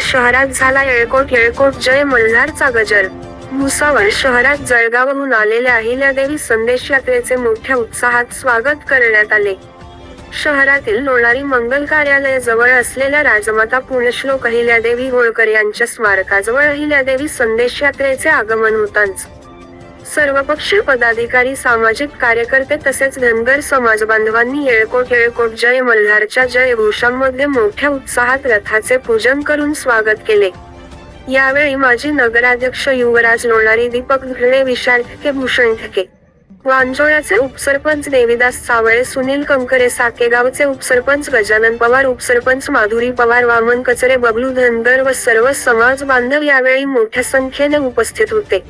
शहरात झाला येळकोट येळकोट जय मल्हारचा गजर. भुसावळ शहरात जळगावहून आलेल्या अहिल्यादेवी संदेश यात्रेचे मोठ्या उत्साहात स्वागत करण्यात आले. शहरातील लोणारी मंगल कार्यालय जवळ असलेल्या राजमाता पुण्यश्लोक अहिल्यादेवी होळकर यांच्या स्मारकाजवळ अहिल्यादेवी संदेश यात्रेचे आगमन होताच. सर्वपक्षीय पदाधिकारी सामाजिक कार्यकर्ते तसेच धनगर समाज बांधवांनी येळकोट येळकोट जय मल्हारच्या जय घोषांमध्ये मोठ्या उत्साहात रथाचे पूजन करून स्वागत केले. यावेळी माजी नगराध्यक्ष युवराज लोणारी दीपक घुले विशाल ठके भूषण ठके वांजोळ्याचे उपसरपंच देविदास सावळे सुनील कंकरे साकेगावचे उपसरपंच गजानन पवार उपसरपंच माधुरी पवार वामन कचरे बबलू धनगर व सर्व समाज बांधव यावेळी मोठ्या संख्येने उपस्थित होते.